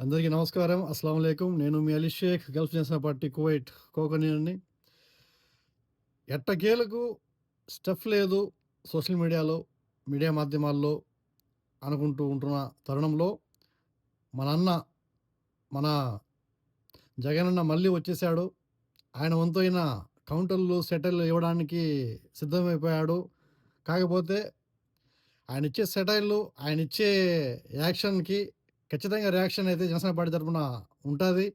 అందరికీ నమస్కారం. అస్సలం అయికం నేను మీ Ali Shaikh Gulf national party Kuwait కోకనీని ఎట్టకేలకు స్టెఫ్ లేదు సోషల్ మీడియాలో మీడియా మాధ్యమాల్లో అనుకుంటూ ఉంటున్న తరుణంలో మన అన్న మన జగనన్న మళ్ళీ వచ్చేసాడు ఆయన వంతైన కౌంటర్లు సెటైల్ ఇవ్వడానికి సిద్ధమైపోయాడు. కాకపోతే ఆయన ఇచ్చే సెటైళ్ళు ఆయన ఇచ్చే యాక్షన్కి ఖచ్చితంగా రియాక్షన్ అయితే జనసేన పార్టీ తరఫున ఉంటుంది.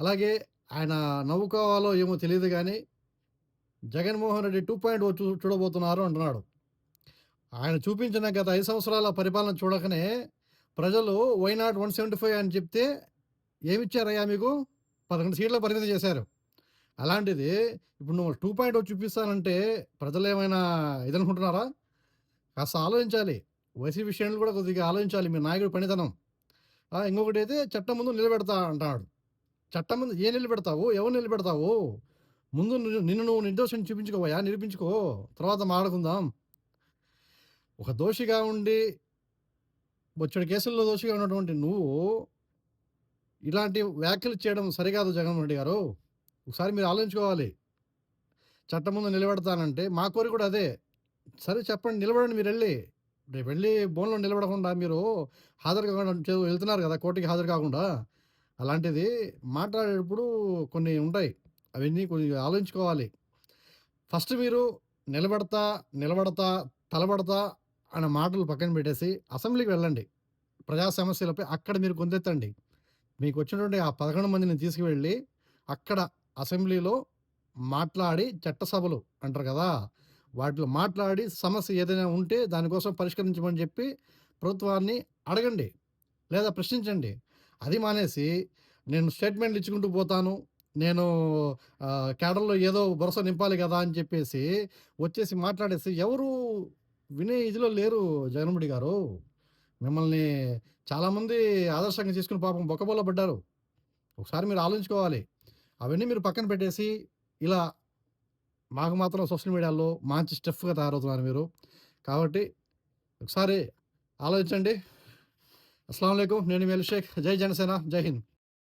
అలాగే ఆయన నవ్వుకోవాలో ఏమో తెలియదు కానీ Jaganmohan Reddy two point oh చూ చూడబోతున్నారు అంటున్నాడు. ఆయన చూపించిన గత ఐదు సంవత్సరాల పరిపాలన చూడకనే ప్రజలు why not one seventy five అని చెప్తే ఏమిచ్చారయ్యా మీకు? పదకొండు సీట్ల పరిమితి చేశారు. అలాంటిది ఇప్పుడు నువ్వు టూ పాయింట్ oh చూపిస్తానంటే ప్రజలు ఏమైనా ఇదనుకుంటున్నారా? కాస్త ఆలోచించాలి. వైసీపీ విషయంలో కూడా కొద్దిగా ఆలోచించాలి. మీ నాయకుడు పనితనం. ఇంకొకటి అయితే చట్టం ముందు నిలబెడతా అంటాడు. చట్టం ముందు ఏ నిలబెడతావు? ఎవరు నిలబెడతావు? ముందు నిన్ను నువ్వు నిర్దోషం చూపించుకోవయా నిరూపించుకో. తర్వాత మాడుకుందాం ఒక దోషిగా ఉండి బొచ్చడి కేసుల్లో దోషిగా ఉన్నటువంటి నువ్వు ఇలాంటి వ్యాఖ్యలు చేయడం సరికాదు జగన్మోహన్ రెడ్డి గారు. ఒకసారి మీరు ఆలోచించుకోవాలి. చట్టం ముందు నిలబెడతానంటే మా కోరిక కూడా అదే. సరే చెప్పండి నిలబడండి మీరు వెళ్ళి. రేపు వెళ్ళి బోన్లో నిలబడకుండా మీరు హాజరు కాకుండా చే- వెళ్తున్నారు కదా కోర్టుకి హాజరు కాకుండా. అలాంటిది మాట్లాడేటప్పుడు కొన్ని ఉంటాయి. అవన్నీ కొంచెం ఆలోచించుకోవాలి. ఫస్ట్ మీరు నిలబడతా నిలబడతా తలబడతా అనే మాటలు పక్కన పెట్టేసి అసెంబ్లీకి వెళ్ళండి. ప్రజా సమస్యలపై అక్కడ మీరు గొంతెత్తండి. మీకు వచ్చినటువంటి ఆ పదకొండు మందిని తీసుకువెళ్ళి అక్కడ అసెంబ్లీలో మాట్లాడి చట్టసభలు అంటారు కదా వాటిలో మాట్లాడి సమస్య ఏదైనా ఉంటే దానికోసం పరిష్కరించమని చెప్పి ప్రభుత్వాన్ని అడగండి లేదా ప్రశ్నించండి. అది మానేసి నేను స్టేట్మెంట్లు ఇచ్చుకుంటూ పోతాను. నేను కేడర్లో ఏదో భరోసా నింపాలి కదా అని చెప్పేసి వచ్చేసి మాట్లాడేసి ఎవరు వినే ఇదిలో లేరు జగన్మోహన్ గారు. మిమ్మల్ని చాలామంది ఆదర్శంగా చేసుకుని పాపం బొక్కబోలో పడ్డారు. ఒకసారి మీరు ఆలోచించుకోవాలి. అవన్నీ మీరు పక్కన పెట్టేసి ఇలా మాకు మాత్రం సోషల్ మీడియాలో మంచి స్టెఫ్గా తయారవుతున్నారు మీరు. కాబట్టి ఒకసారి ఆలోచించండి. అస్సలం అయికం నేను మీ జై జనసేన. జై హింద్.